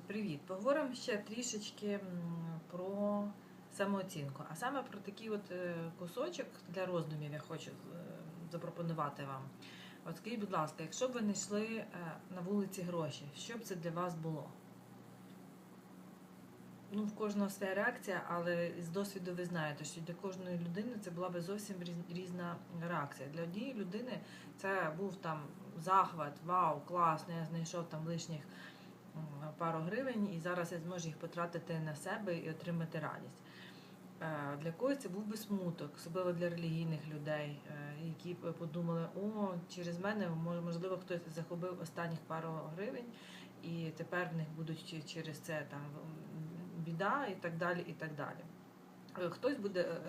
Привіт! Поговоримо ще трішечки про самооцінку. А саме про такий от е, кусочок для роздумів я хочу е, запропонувати вам. От скажіть, будь ласка, якщо б ви знайшли е, на вулиці гроші, що б це для вас було? Ну, в кожного своя реакція, але з досвіду ви знаєте, що для кожної людини це була би зовсім різна реакція. Для однієї людини це був там захват, вау, класно, я знайшов там лишніх пару гривень, і зараз я зможу їх потратити на себе і отримати радість. Е, Для когось це був би смуток, особливо для релігійних людей, е, які подумали, о, через мене мо- можливо хтось захопив останніх пару гривень, і тепер в них будуть через це там біда і так далі. і так далі. Е, Хтось буде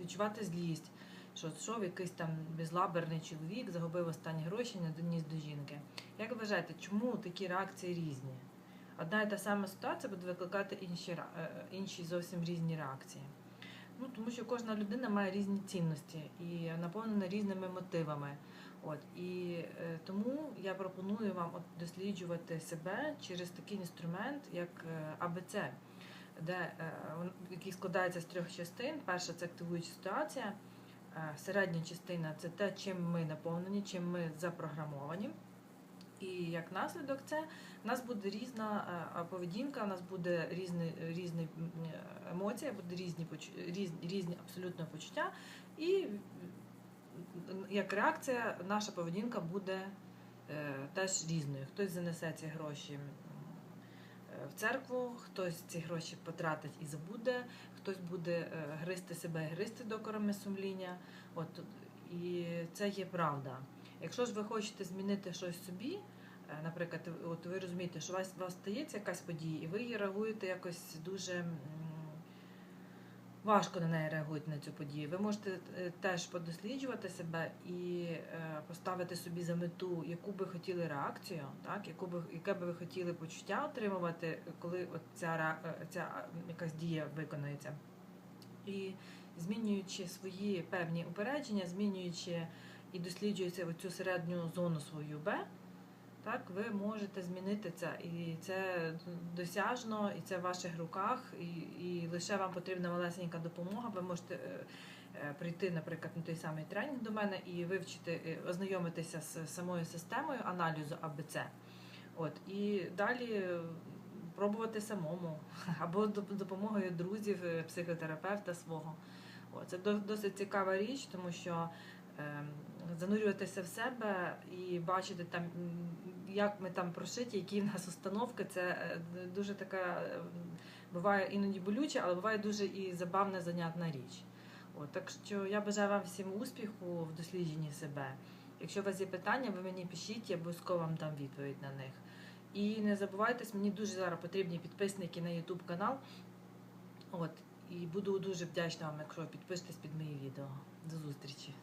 відчувати злість, що йшов якийсь там безлаберний чоловік, загубив останні гроші, не доніс до жінки. Як вважаєте, чому такі реакції різні? Одна і та сама ситуація буде викликати інші, е, інші зовсім різні реакції. Ну, тому що кожна людина має різні цінності і наповнена різними мотивами. От і е, тому я пропоную вам от досліджувати себе через такий інструмент, як е, АБЦ, де е, який складається з трьох частин. Перша це активуюча ситуація. Середня частина це те, чим ми наповнені, чим ми запрограмовані. І як наслідок, це в нас буде різна поведінка, у нас буде різні, різні емоції, буде різні, різні, різні абсолютно почуття. І як реакція, наша поведінка буде е, теж різною. Хтось занесе ці гроші в церкву, хтось ці гроші потратить і забуде, хтось буде е, гризти себе і гризти докорами сумління. От, і це є правда. Якщо ж ви хочете змінити щось собі, е, наприклад, от ви розумієте, що у вас, у вас стається якась подія, і ви її реагуєте якось дуже важко на неї реагуєте на цю подію. Ви можете е, теж подосліджувати себе і е, поставити собі за мету, яку би хотіли реакцію, так, яку би, яке би ви хотіли почуття отримувати, коли от ця, е, ця якась дія виконується. І змінюючи свої певні упередження, змінюючи і досліджуючи цю середню зону свою Б, так, ви можете змінити це. І це досяжно, і це в ваших руках, і, і лише вам потрібна малесенька допомога. Ви можете е, е, прийти, наприклад, на той самий тренінг до мене і вивчити, е, ознайомитися з самою системою аналізу АБЦ. От, і далі пробувати самому, або допомогою друзів, психотерапевта свого. От, це досить цікава річ, тому що занурюватися в себе і бачити там, як ми там прошиті, які в нас установки, це е, дуже така е, буває іноді болюча, але буває дуже і забавна, занятна річ. От, так що я бажаю вам всім успіху в дослідженні себе. Якщо у вас є питання, ви мені пишіть, я обов'язково вам дам відповідь на них. І не забувайтесь, мені дуже зараз потрібні підписники на YouTube канал. От, і буду дуже вдячна вам, якщо підпишетесь під мої відео. До зустрічі!